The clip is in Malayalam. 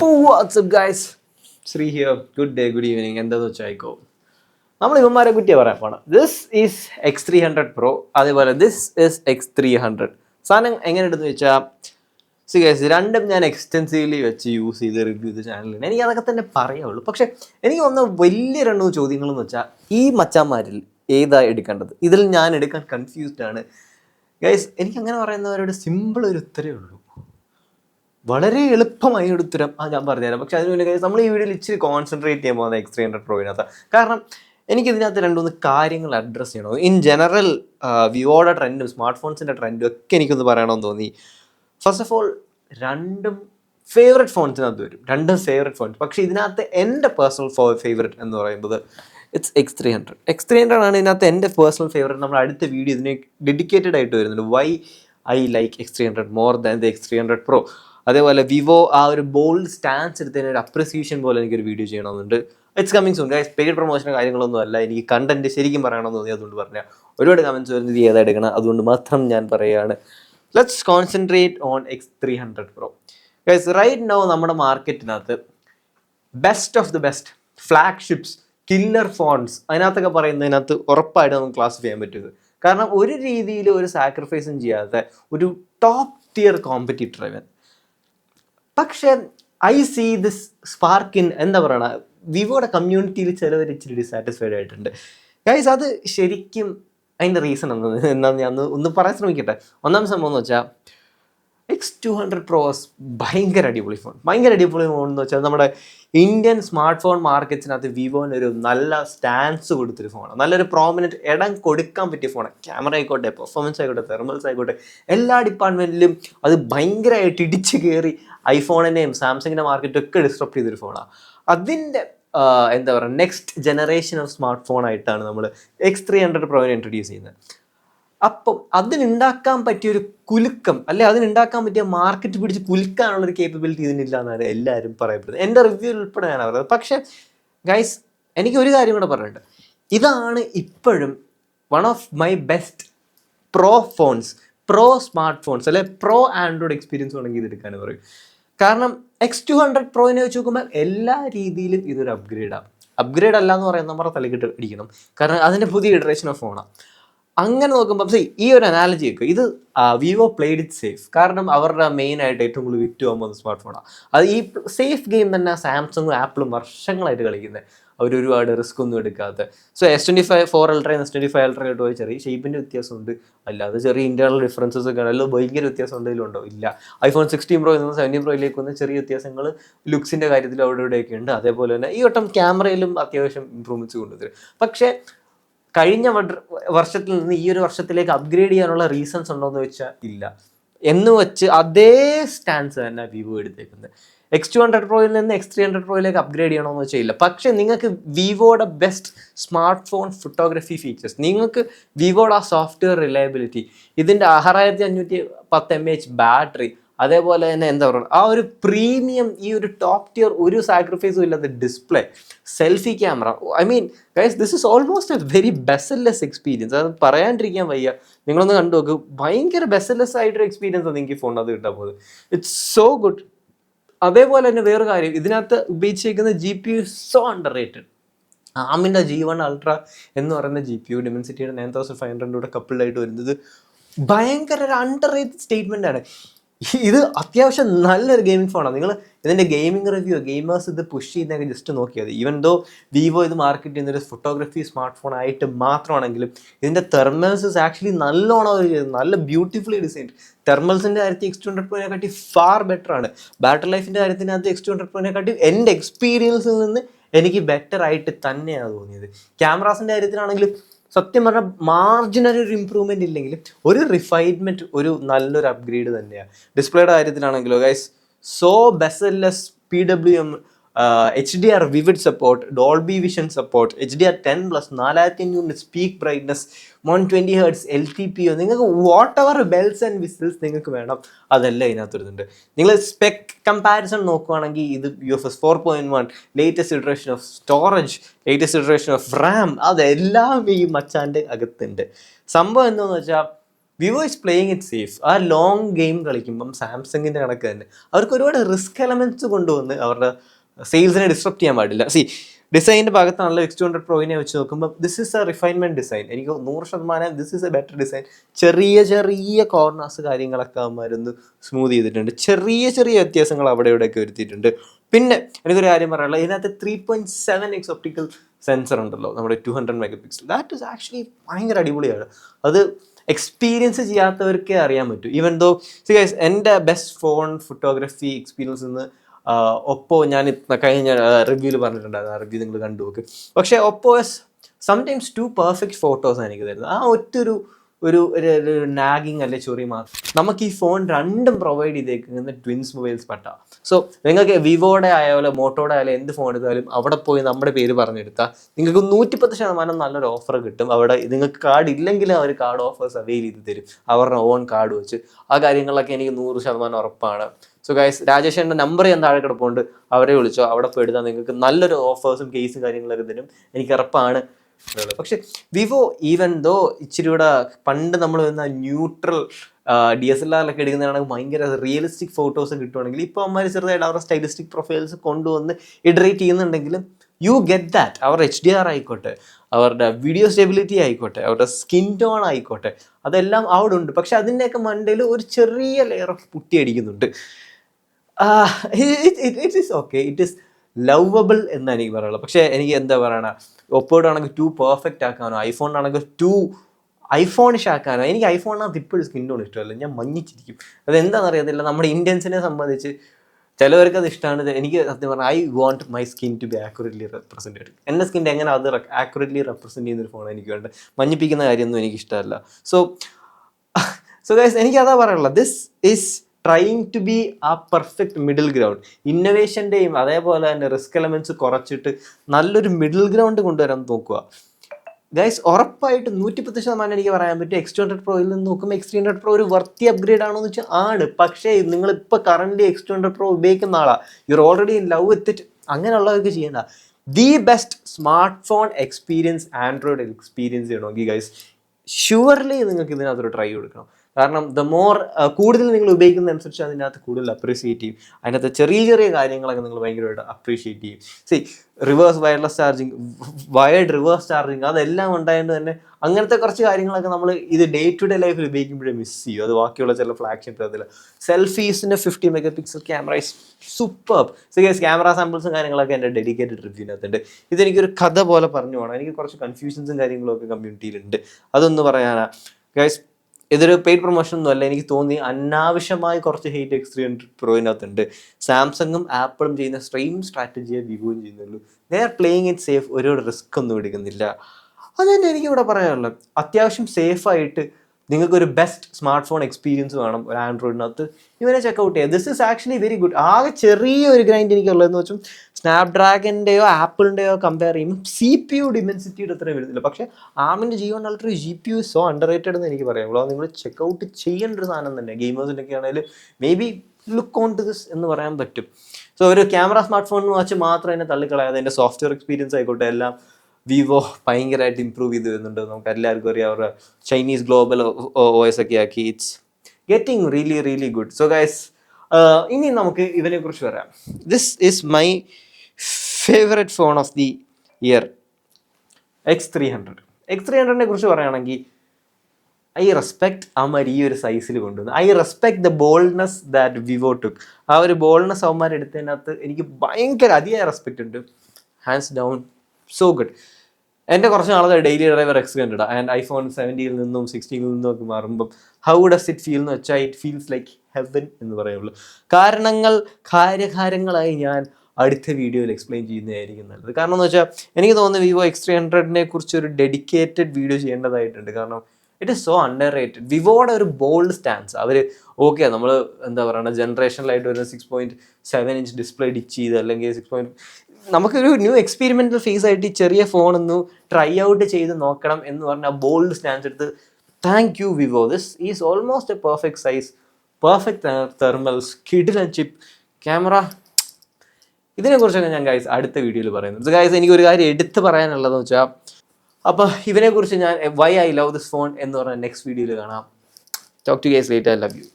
What's up guys Sree here good day good evening എന്താന്ന് വെച്ചായിക്കോ നമ്മൾ ഇവന്മാരെ കുറ്റിയാ പറയാൻ പോണം. This is X three hundred pro അതേപോലെ this is X three hundred സാധനം എങ്ങനെ ഉണ്ടെന്ന് വെച്ചാൽ സി ഗൈസ് രണ്ടും ഞാൻ എക്സ്റ്റെൻസീവ്ലി വെച്ച് യൂസ് ചെയ്ത് റിവ്യൂ ചെയ്ത ചാനലിൽ എനിക്ക് അതൊക്കെ തന്നെ പറയാവുള്ളൂ. പക്ഷെ എനിക്ക് വന്ന വലിയ രണ്ട് ചോദ്യങ്ങൾ എന്ന് വെച്ചാൽ ഈ മച്ചാന്മാരിൽ ഏതാ എടുക്കേണ്ടത്? ഇതിൽ ഞാൻ എടുക്കാൻ കൺഫ്യൂസ്ഡ് ആണ്. ഗൈസ് എനിക്ക് അങ്ങനെ പറയുന്നവരോട് സിമ്പിൾ ഒരു ഉത്തരവേ ഉള്ളൂ. വളരെ എളുപ്പമായി എടുത്തരാം ആ ഞാൻ പറഞ്ഞുതരാം പക്ഷെ അതിന് മുന്നേ നമ്മൾ ഈ വീഡിയോയിൽ ഇച്ചിരി കോൺസെൻട്രേറ്റ് ചെയ്യാൻ പോകുന്ന എക്സ് ത്രീ ഹൺഡ്രഡ് പ്രോയിനകത്ത് കാരണം എനിക്ക് ഇതിനകത്ത് രണ്ടുമൂന്ന് കാര്യങ്ങൾ അഡ്രസ്സ് ചെയ്യണം. ഇൻ ജനറൽ വിവോയുടെ ട്രെൻഡും സ്മാർട്ട് ഫോൺസിന്റെ ട്രെൻഡും ഒക്കെ എനിക്കൊന്ന് പറയണമെന്ന് തോന്നി. ഫസ്റ്റ് ഓഫ് ഓൾ രണ്ടും ഫേവററ്റ് ഫോൺസിനകത്ത് വരും. രണ്ടും ഫേവററ്റ് ഫോൺസ് പക്ഷേ ഇതിനകത്ത് എന്റെ പേഴ്സണൽ ഫോ ഫേവററ്റ് എന്ന് പറയുന്നത് it's X three hundred X three hundred ആണ് ഇതിനകത്ത് എന്റെ പേഴ്സണൽ ഫേവററ്റ് നമ്മൾ അടുത്ത വീഡിയോ ഇതിന് ഡെഡിക്കേറ്റഡ് ആയിട്ട് വരുന്നുണ്ട്. Why I like X three hundred more than the X three hundred pro അതേപോലെ വിവോ ആ ഒരു ബോൾഡ് സ്റ്റാൻസ് എടുത്തതിന് ഒരു അപ്രിസിയേഷൻ പോലെ എനിക്കൊരു വീഡിയോ ചെയ്യണമെന്നുണ്ട്. It's coming soon guys paid പ്രൊമോഷനോ കാര്യങ്ങളൊന്നും അല്ല. എനിക്ക് കണ്ടന്റ് ശരിക്കും പറയണമെന്ന് തോന്നി. അതുകൊണ്ട് പറഞ്ഞാൽ ഒരുപാട് കമൻസ് വരുന്നത് ഏതാ എടുക്കണം? അതുകൊണ്ട് മാത്രം ഞാൻ പറയുകയാണ്. Let's concentrate on X three hundred pro guys right no നമ്മുടെ മാർക്കറ്റിനകത്ത് best of the best flagships killer phones അതിനകത്തൊക്കെ പറയുന്നതിനകത്ത് ഉറപ്പായിട്ട് നമുക്ക് ക്ലാസിഫൈ ചെയ്യാൻ പറ്റുന്നത് കാരണം ഒരു രീതിയിൽ ഒരു സാക്രിഫൈസും ചെയ്യാത്ത ഒരു ടോപ്പ് ടിയർ കോമ്പറ്റീറ്റർ ഇവൻ പക്ഷേ I see this spark in എന്താ പറയണ വിവോയുടെ കമ്മ്യൂണിറ്റിയിൽ ചിലവർ ഇച്ചിരി ഡിസാറ്റിസ്ഫൈഡ് ആയിട്ടുണ്ട്. ഗൈസ് അത് ശരിക്കും അതിന്റെ റീസൺ എന്താ എന്താണെന്ന് ഞാൻ ഒന്ന് ഒന്ന് പറയാൻ ശ്രമിക്കട്ടെ. ഒന്നാം സംഭവം എന്ന് വെച്ചാൽ എക്സ് ടു ഹൺഡ്രഡ് പ്രോസ് ഭയങ്കര അടിപൊളി ഫോൺ ഭയങ്കര അടിപൊളി ഫോൺ എന്ന് വെച്ചാൽ നമ്മുടെ ഇന്ത്യൻ സ്മാർട്ട് ഫോൺ മാർക്കറ്റിനകത്ത് വിവോന് ഒരു നല്ല സ്റ്റാൻസ് കൊടുത്തൊരു ഫോണാണ് നല്ലൊരു പ്രോമിനന്റ് ഇടം കൊടുക്കാൻ പറ്റിയ ഫോണാണ് ക്യാമറ ആയിക്കോട്ടെ പെർഫോമൻസ് ആയിക്കോട്ടെ തെർമൽസ് ആയിക്കോട്ടെ എല്ലാ ഡിപ്പാർട്ട്മെന്റിലും അത് ഭയങ്കരമായിട്ട് ഇടിച്ച് കയറി ഐഫോണിനെയും സാംസങ്ങിന്റെ മാർക്കറ്റും ഒക്കെ ഡിസ്ട്രപ്റ്റ് ചെയ്തൊരു ഫോണാണ് അതിന്റെ എന്താ പറയുക next generation of smartphone ആയിട്ടാണ് നമ്മൾ എക്സ് ത്രീ ഹൺഡ്രഡ് പ്രോവിനെ ഇൻട്രൊഡ്യൂസ് ചെയ്യുന്നത്. അപ്പം അതിനുണ്ടാക്കാൻ പറ്റിയ ഒരു കുലുക്കം അല്ലെ അതിനുണ്ടാക്കാൻ പറ്റിയ മാർക്കറ്റ് പിടിച്ച് കുലുക്കാനുള്ള ഒരു കേപ്പബിലിറ്റി ഇതിനില്ല എന്നാണ് എല്ലാവരും പറയപ്പെടുന്നത്. എന്റെ റിവ്യൂ ഉൾപ്പെടെ ഞാൻ പറയുന്നത് പക്ഷേ ഗൈസ് എനിക്ക് ഒരു കാര്യം കൂടെ പറഞ്ഞിട്ടുണ്ട് ഇതാണ് ഇപ്പോഴും one of my best pro phones pro smartphones അല്ലെ പ്രോ ആൻഡ്രോയിഡ് എക്സ്പീരിയൻസ് വേണമെങ്കിൽ ഇത് എടുക്കാൻ പറയും. കാരണം എക്സ് ടു ഹൺഡ്രഡ് പ്രോയിനെ വെച്ച് നോക്കുമ്പോൾ എല്ലാ രീതിയിലും ഇതൊരു അപ്ഗ്രേഡാണ് അപ്ഗ്രേഡ് അല്ല എന്ന് പറയുന്ന നമ്മുടെ തലക്കിട്ട് ഇടിക്കണം. കാരണം അതിന്റെ പുതിയ ഇഡറേഷൻ ഓഫ് ഫോണാണ് അങ്ങനെ നോക്കുമ്പോൾ see, ഈ ഒരു അനാലജി ഒക്കെ ഇത് വിവോ പ്ലേഡ് ഇറ്റ് സേഫ് കാരണം അവരുടെ മെയിൻ ആയിട്ട് ഏറ്റവും കൂടുതൽ വിറ്റ് പോകുമ്പോൾ സ്മാർട്ട് ഫോണാണ് അത് ഈ സേഫ് ഗെയിം തന്നെ സാംസങ്ങും ആപ്പിളും വർഷങ്ങളായിട്ട് കളിക്കുന്നത് അവർ ഒരുപാട് റിസ്ക് ഒന്നും എടുക്കാത്ത so S twenty five four ultra S twenty five ultra ആയിട്ട് പോയി ചെറിയ ഷേപ്പിന്റെ വ്യത്യാസമുണ്ട്. അല്ലാതെ ചെറിയ ഇന്റേണൽ ഡിഫറൻസസ് ഒക്കെ അല്ലോ ഭയങ്കര വ്യത്യാസം എന്തെങ്കിലും ഉണ്ടോ? ഇല്ല. ഐഫോൺ സിക്സ്റ്റീൻ പ്രോ നിന്ന് സെവന്റീൻ പ്രോയിലേക്ക് വന്ന ചെറിയ വ്യത്യാസങ്ങൾ ലുക്സിന്റെ കാര്യത്തിൽ അവിടെ ഇവിടെയൊക്കെ ഉണ്ട്. അതേപോലെ തന്നെ ഈ വട്ടം ക്യാമറയിലും അത്യാവശ്യം ഇമ്പ്രൂവ്മെന്റ്സ് കൊണ്ടുവരും. പക്ഷേ കഴിഞ്ഞ വർഷത്തിൽ നിന്ന് ഈ ഒരു വർഷത്തിലേക്ക് അപ്ഗ്രേഡ് ചെയ്യാനുള്ള റീസൺസ് ഉണ്ടോ എന്ന് വെച്ചാൽ ഇല്ല. എന്ന് വെച്ച് അതേ സ്റ്റാൻസ് തന്നെ വിവോ എടുത്തേക്കുന്നത് എക്സ് ടു ഹൺഡ്രഡ് പ്രോയിൽ നിന്ന് എക്സ് ത്രീ ഹൺഡ്രഡ് പ്രോയിലേക്ക് അപ്ഗ്രേഡ് ചെയ്യണമെന്ന് വെച്ചാൽ ഇല്ല. പക്ഷേ നിങ്ങൾക്ക് വിവോയുടെ best smart phone photography features നിങ്ങൾക്ക് വിവോയുടെ ആ സോഫ്റ്റ്വെയർ റിലയബിലിറ്റി ഇതിന്റെ ആറായിരത്തി അഞ്ഞൂറ്റി പത്ത് എം എച്ച് ബാറ്ററി അതേപോലെ തന്നെ എന്താ പറയുക ആ ഒരു പ്രീമിയം ഈ ഒരു ടോപ്പ് ടിയർ ഒരു സാക്രിഫൈസും ഇല്ലാത്ത display selfie camera I mean guys this is almost a very bezelless experience അത് പറയാണ്ടിരിക്കാൻ വയ്യ. നിങ്ങളൊന്ന് കണ്ടു നോക്ക്. ഭയങ്കര ബെസൽലെസ് ആയിട്ടൊരു എക്സ്പീരിയൻസ് ആണ് നിങ്ങൾക്ക് ഫോൺ അത് കിട്ടാൻ പോകുന്നത്. ഇറ്റ്സ് സോ ഗുഡ് അതേപോലെ തന്നെ വേറൊരു കാര്യം. ഇതിനകത്ത് ഉപയോഗിച്ചിരിക്കുന്ന G P U so underrated ആമിന്റെ G one ultra എന്ന് പറയുന്ന ജി പി യു ഡിമെൻസിറ്റിയുടെ നയൻ തൗസൻഡ് ഫൈവ് ഹൺഡ്രഡിലൂടെ കപ്പിൾഡായിട്ട് വരുന്നത് ഭയങ്കര ഒരു അണ്ടർ റേറ്റഡ് സ്റ്റേറ്റ്മെന്റ് ആണ്. ഇത് അത്യാവശ്യം നല്ലൊരു ഗെയിമിംഗ് ഫോണാണ് നിങ്ങൾ ഇതിന്റെ ഗെയിമിംഗ് റിവ്യൂ ഗെയിമേഴ്സ് ഇത് പുഷ് ചെയ്യുന്നതൊക്കെ ജസ്റ്റ് നോക്കിയത് ഈവൻ ദോ വിവോ ഇത് മാർക്കറ്റ് ചെയ്യുന്ന ഒരു ഫോട്ടോഗ്രഫി സ്മാർട്ട് ഫോൺ ആയിട്ട് മാത്രമാണെങ്കിലും ഇതിന്റെ തെർമൽസ് ആക്ച്വലി നല്ലോണം നല്ല ബ്യൂട്ടിഫുള്ളി ഡിസൈൻ തെർമൽസിന്റെ കാര്യത്തിൽ എക്സ് ടു ഹൺഡ്രഡ് പ്രോനെ കാട്ടി ഫാർ ബെറ്റർ ആണ്. ബാറ്ററി ലൈഫിന്റെ കാര്യത്തിനകത്ത് എക്സ് ടു ഹൺഡ്രഡ് പ്രോനെ കാട്ടി എന്റെ എക്സ്പീരിയൻസിൽ നിന്ന് എനിക്ക് ബെറ്റർ ആയിട്ട് തന്നെയാണ് തോന്നിയത്. ക്യാമറാസിന്റെ കാര്യത്തിലാണെങ്കിലും സത്യം പറഞ്ഞാൽ മാർജിനൽ ഒരു ഇമ്പ്രൂവ്മെന്റ് ഇല്ലെങ്കിലും ഒരു റിഫൈൻമെന്റ് ഒരു നല്ലൊരു അപ്ഗ്രേഡ് തന്നെയാണ് ഡിസ്പ്ലേയുടെ കാര്യത്തിലാണെങ്കിലോ guys so bezelless P W M H D R vivid support Dolby Vision support H D R ten plus നാലായിരത്തി അഞ്ഞൂറിന്റെ peak brightness one twenty hertz L T P O നിങ്ങൾക്ക് whatever bells and whistles നിങ്ങൾക്ക് വേണം. അതെല്ലാം ഇതിനകത്ത് വരുന്നുണ്ട്. നിങ്ങൾ സ്പെക് കമ്പാരിസൺ നോക്കുവാണെങ്കിൽ ഇത് U F S four point one latest iteration of storage latest iteration of RAM അതെല്ലാം ഈ മച്ചാന്റെ അകത്തുണ്ട്. സംഭവം എന്താണെന്ന് വെച്ചാൽ Vivo is playing it safe ആ ലോങ് ഗെയിം കളിക്കുമ്പം സാംസങ്ങിന്റെ കണക്ക് തന്നെ. അവർക്ക് ഒരുപാട് റിസ്ക് എലമെന്റ്സ് കൊണ്ടുവന്ന് അവരുടെ സെയിൽസിനെ ഡിസ്ട്രപ്റ്റ് ചെയ്യാൻ പാടില്ല. സി ഡിസൈനിന്റെ ഭാഗത്താണല്ലോ എക്സ് ടു ഹൺഡ്രഡ് പ്രോയിനെ വെച്ച് നോക്കുമ്പോൾ this is a refinement design എനിക്ക് നൂറ് ശതമാനം this is a better design ചെറിയ ചെറിയ കോർണേഴ്സ് കാര്യങ്ങളൊക്കെ അവന്മാരൊന്ന് സ്മൂത്ത് ചെയ്തിട്ടുണ്ട്. ചെറിയ ചെറിയ വ്യത്യാസങ്ങൾ അവിടെ ഇവിടെയൊക്കെ വരുത്തിയിട്ടുണ്ട്. പിന്നെ എനിക്കൊരു കാര്യം പറയാനുള്ളത്. ഇതിനകത്ത് three point seven X optical sensor ഉണ്ടല്ലോ. നമ്മുടെ two hundred megapixel that is actually ഭയങ്കര അടിപൊളിയാണ്. അത് എക്സ്പീരിയൻസ് ചെയ്യാത്തവർക്കേ അറിയാൻ പറ്റൂ. ഈവൻ ദോ സി ഗൈസ് എന്റെ ബെസ്റ്റ് ഫോൺ ഫോട്ടോഗ്രാഫി എക്സ്പീരിയൻസ് എന്ന് ഒപ്പോ ഞാൻ കഴിഞ്ഞ റിവ്യൂവിൽ പറഞ്ഞിട്ടുണ്ടായിരുന്നു. റിവ്യൂ നിങ്ങൾ കണ്ടു നോക്ക് പക്ഷെ Oppo is sometimes too perfect ഫോട്ടോസാണ് എനിക്ക് തരുന്നത്. ആ ഒറ്റൊരു ഒരു ഒരു നാഗിങ് അല്ലെ ചൊറി മാത്രം നമുക്ക് ഈ ഫോൺ രണ്ടും പ്രൊവൈഡ് ചെയ്തേക്കുന്ന ട്വിൻസ് മൊബൈൽസ് പട്ട സോ നിങ്ങൾക്ക് വിവോയുടെ ആയാലും മോട്ടോയുടെ ആയാലും എന്ത് ഫോൺ എടുത്താലും അവിടെ പോയി നമ്മുടെ പേര് പറഞ്ഞെടുത്താൽ നിങ്ങൾക്ക് നൂറ്റിപ്പത്ത് ശതമാനം നല്ലൊരു ഓഫർ കിട്ടും. അവിടെ നിങ്ങൾക്ക് കാർഡ് ഇല്ലെങ്കിലും അവർ കാർഡ് ഓഫേഴ്സ് അവൈൽ ചെയ്ത് തരും. അവരുടെ ഓൺ കാർഡ് വെച്ച്. ആ കാര്യങ്ങളിലൊക്കെ എനിക്ക് നൂറ് ശതമാനം ഉറപ്പാണ്. സോ ഗൈസ് രാജേഷേന്റെ നമ്പർ ഞാൻ താഴെ കിടപ്പുണ്ട്. അവരെ വിളിച്ചോ. അവിടെ പോയി എടുത്താൽ നിങ്ങൾക്ക് നല്ലൊരു ഓഫേഴ്സും കേസും കാര്യങ്ങളൊക്കെ തരും. എനിക്ക് ഉറപ്പാണ്. പക്ഷെ വിവോ ഈവൻ ദോ ഇച്ചിരി കൂടെ പണ്ട് നമ്മൾ വന്ന ന്യൂട്രൽ ഡി എസ് എൽ ആറിലൊക്കെ എടുക്കുന്നതാണെങ്കിൽ ഭയങ്കര റിയലിസ്റ്റിക് ഫോട്ടോസ് കിട്ടുവാണെങ്കിൽ ഇപ്പോൾ അമ്മമാർ ചെറുതായിട്ട് അവരുടെ സ്റ്റൈലിസ്റ്റിക് പ്രൊഫൈൽസ് കൊണ്ടുവന്ന് ഇഡറേറ്റ് ചെയ്യുന്നുണ്ടെങ്കിലും യു ഗെറ്റ് ദാറ്റ് അവർ എച്ച് ഡി ആർ ആയിക്കോട്ടെ അവരുടെ വീഡിയോ സ്റ്റെബിലിറ്റി ആയിക്കോട്ടെ അവരുടെ സ്കിൻ ടോൺ ആയിക്കോട്ടെ അതെല്ലാം അവിടെ ഉണ്ട്. പക്ഷെ അതിന്റെയൊക്കെ മണ്ടയിൽ ഒരു ചെറിയ ലെയർ ഓഫ് പുട്ടി അടിക്കുന്നുണ്ട്. It it is okay it is lovable എന്നാണ് എനിക്ക് പറയുള്ളൂ. പക്ഷേ എനിക്ക് എന്താ പറയണ? ഒപ്പോട് ആണെങ്കിൽ ടു പെർഫെക്റ്റ് ആക്കാനോ ഐഫോണിനാണെങ്കിൽ ടു ഐഫോണിഷ് ആക്കാനോ എനിക്ക് ഐഫോണിനകത്ത് ഇപ്പോഴും സ്കിൻ ടോൺ ഇഷ്ടമല്ല. ഞാൻ മഞ്ഞിച്ചിരിക്കും. അതെന്താണെന്ന് അറിയത്തില്ല നമ്മുടെ ഇന്ത്യൻസിനെ സംബന്ധിച്ച് ചിലവർക്ക് അത് ഇഷ്ടമാണ് എനിക്ക് സത്യം പറഞ്ഞാൽ I want my skin to be accurately represented എന്റെ സ്കിന്റെ എങ്ങനെ അത് ആക്യുറേറ്റ്ലി റെപ്രസെന്റ് ചെയ്യുന്ന ഒരു ഫോൺ എനിക്ക് വേണ്ട മഞ്ഞിപ്പിക്കുന്ന കാര്യമൊന്നും എനിക്ക് ഇഷ്ടമല്ല സോ സോ ഗൈസ് എനിക്ക് അതാ പറയാനുള്ളത്. This is trying to be a perfect middle ground ഇന്നോവേഷന്റെയും അതേപോലെ തന്നെ റിസ്ക് എലമെന്റ്സ് കുറച്ചിട്ട് നല്ലൊരു മിഡിൽ ഗ്രൗണ്ട് കൊണ്ടുവരാൻ നോക്കുക. ഗൈസ് ഉറപ്പായിട്ട് നൂറ്റിപ്പത്ത് ശതമാനം എനിക്ക് പറയാൻ പറ്റും എക്സ് ടു ഹൺഡ്രഡ് പ്രോയിൽ നിന്ന് നോക്കുമ്പോൾ എക്സ് ടു ഹൺഡ്രഡ് പ്രോ ഒരു വർത്തി അപ്ഗ്രേഡ് ആണോ എന്ന് വെച്ചാൽ ആണ്. പക്ഷേ നിങ്ങളിപ്പോൾ current X two hundred pro ഉപയോഗിക്കുന്ന ആളാണ് your already in love with it അങ്ങനെയുള്ളവർക്ക് ചെയ്യേണ്ട. The best smartphone experience Android experience ചെയ്യണമെങ്കിൽ ഗൈസ് ഷുവർലി നിങ്ങൾക്ക് ഇതിനകത്തൊരു ട്രൈ കൊടുക്കണം. കാരണം ദ മോർ കൂടുതൽ നിങ്ങൾ ഉപയോഗിക്കുന്നതനുസരിച്ച് അതിനകത്ത് കൂടുതൽ അപ്രീഷിയേറ്റ് ചെയ്യും. അതിനകത്ത് ചെറിയ ചെറിയ കാര്യങ്ങളൊക്കെ നിങ്ങൾ ഭയങ്കരമായിട്ട് അപ്രീഷിയേറ്റ് ചെയ്യും. See reverse wireless charging wired reverse charging അതെല്ലാം ഉണ്ടായതുകൊണ്ട് തന്നെ അങ്ങനത്തെ കുറച്ച് കാര്യങ്ങളൊക്കെ നമ്മൾ ഇത് ഡേ ടു ഡേ ലൈഫിൽ ഉപയോഗിക്കുമ്പോഴേ മിസ് ചെയ്യും. അത് ബാക്കിയുള്ള ചില ഫ്ലാഗ്ഷിപ്പ് അതിൽ സെൽഫീസിന്റെ fifty megapixel camera is super serious camera സാമ്പിൾസും കാര്യങ്ങളൊക്കെ എന്റെ ഡെഡിക്കേറ്റഡ് റിവ്യൂവിനകത്തുണ്ട് ഇതെനിക്കൊരു കഥ പോലെ പറഞ്ഞു പോകണം എനിക്ക് കുറച്ച് കൺഫ്യൂഷൻസും കാര്യങ്ങളൊക്കെ കമ്മ്യൂണിറ്റിയിലുണ്ട് അതൊന്ന് പറയാനാണ് ഗൈസ് ഇതൊരു പെയ്ഡ് പ്രൊമോഷൻ ഒന്നും അല്ല. എനിക്ക് തോന്നി അനാവശ്യമായി കുറച്ച് ഹെയ്റ്റ് എക്സ് ത്രീ ഹൺഡ്രഡ് പ്രോയിനകത്തുണ്ട് സാംസങ്ങും ആപ്പിളും ചെയ്യുന്ന സെയിം സ്ട്രാറ്റജിയെ വിവോയും ചെയ്യുന്നുള്ളൂ. They are playing it safe ഒരു റിസ്ക് ഒന്നും എടുക്കുന്നില്ല. അത് തന്നെ എനിക്ക് ഇവിടെ പറയാനുള്ളത്. അത്യാവശ്യം സേഫായിട്ട് നിങ്ങൾക്കൊരു ബെസ്റ്റ് സ്മാർട്ട് ഫോൺ എക്സ്പീരിയൻസ് വേണം ഒരു ആൻഡ്രോയിഡിനകത്ത് ഇവനെ ചെക്കൗട്ട് ചെയ്യുക this is actually very good ആകെ ചെറിയ ഒരു ഗ്രൈൻഡ് എനിക്കുള്ളതെന്ന് വെച്ചാൽ സ്നാപ് ഡ്രാഗന്റെയോ ആപ്പിളിന്റെയോ കമ്പയർ ചെയ്യുമ്പോൾ സി പി യു ഡിമെൻസിറ്റിയുടെ അത്രയും വരുന്നില്ല. പക്ഷേ ആമിന്റെ ജിയോൺ ultra G P U so underrated എന്ന് എനിക്ക് പറയാനുള്ളൂ നിങ്ങൾ ചെക്കൗട്ട് ചെയ്യേണ്ട ഒരു സാധനം തന്നെ. ഗെയിമേഴ്സിനൊക്കെ ആണെങ്കിൽ maybe look on to this എന്ന് പറയാൻ പറ്റും. സോ ഒരു ക്യാമറ സ്മാർട്ട് ഫോൺ വാച്ച് മാത്രം അതിനെ തള്ളിക്കളയാതെ അതിന്റെ സോഫ്റ്റ്വെയർ എക്സ്പീരിയൻസ് ആയിക്കോട്ടെ എല്ലാം വിവോ ഭയങ്കരമായിട്ട് ഇമ്പ്രൂവ് ചെയ്ത് വരുന്നുണ്ട്. നമുക്ക് എല്ലാവർക്കും അറിയാം അവരുടെ ചൈനീസ് ഗ്ലോബൽ എസ് ഒക്കെ ആക്കി. It's getting really really good so guys ഇനി നമുക്ക് ഇതിനെക്കുറിച്ച് പറയാം. This is my favourite phone of the year X three hundred X three ഹൺഡ്രഡിനെ കുറിച്ച് പറയുകയാണെങ്കിൽ ഐ റെസ്പെക്ട് അവന്മാർ ഈ ഒരു സൈസിൽ കൊണ്ടുവന്നു. I respect the boldness that Vivo took ആ ഒരു ബോൾഡ്നെസ് അവന്മാർ എടുത്തതിനകത്ത് എനിക്ക് ഭയങ്കര അതിയായ റെസ്പെക്ട് ഉണ്ട്. ഹാൻഡ്സ് ഡൗൺ സോ ഗുഡ് എന്റെ കുറച്ച് നാളത്തെ daily driver experienced and iPhone സെവന്റിയിൽ നിന്നും സിക്സ്റ്റീനിൽ നിന്നും ഒക്കെ മാറുമ്പം ഹൗ ഡസ് ഇറ്റ് ഫീൽ എന്ന് വെച്ചാൽ ഇറ്റ് ഫീൽസ് ലൈക്ക് ഹെവൻ എന്ന് പറയുള്ളൂ. കാരണങ്ങൾ കാര്യകാരങ്ങളായി ഞാൻ അടുത്ത വീഡിയോയിൽ എക്സ്പ്ലെയിൻ ചെയ്യുന്നതായിരിക്കും നല്ലത്. കാരണം എന്ന് വെച്ചാൽ എനിക്ക് തോന്നുന്നു വിവോ എക്സ് ത്രീ ഹൺഡ്രഡിനെ കുറിച്ച് ഒരു ഡെഡിക്കേറ്റഡ് വീഡിയോ ചെയ്യേണ്ടതായിട്ടുണ്ട്. കാരണം it is so under rated വിവോയുടെ ഒരു ബോൾഡ് സ്റ്റാൻസ് അവർ ഓക്കെ നമ്മൾ എന്താ പറയുക ജനറേഷനിലായിട്ട് വരുന്ന six point seven inch display ditch ചെയ്ത് അല്ലെങ്കിൽ സിക്സ് പോയിന്റ് നമുക്കൊരു ന്യൂ എക്സ്പീരിമെന്റൽ ഫേസ് ആയിട്ട് ഈ ചെറിയ ഫോൺ ഒന്ന് ട്രൈ ഔട്ട് ചെയ്ത് നോക്കണം എന്ന് പറഞ്ഞ ബോൾഡ് സ്റ്റാൻസ് എടുത്ത് thank you Vivo this is almost a perfect size perfect thermals കിഡിൽ chip camera ഇതിനെക്കുറിച്ചൊക്കെ ഞാൻ ഗൈസ് അടുത്ത വീഡിയോയിൽ പറയുന്നത് ഗൈസ് എനിക്ക് ഒരു കാര്യം എടുത്ത് പറയാനുള്ളതെന്ന് വെച്ചാൽ അപ്പോൾ ഇവനെക്കുറിച്ച് ഞാൻ why I love this phone എന്ന് പറഞ്ഞ നെക്സ്റ്റ് വീഡിയോയിൽ കാണാം. Talk to guys late I love you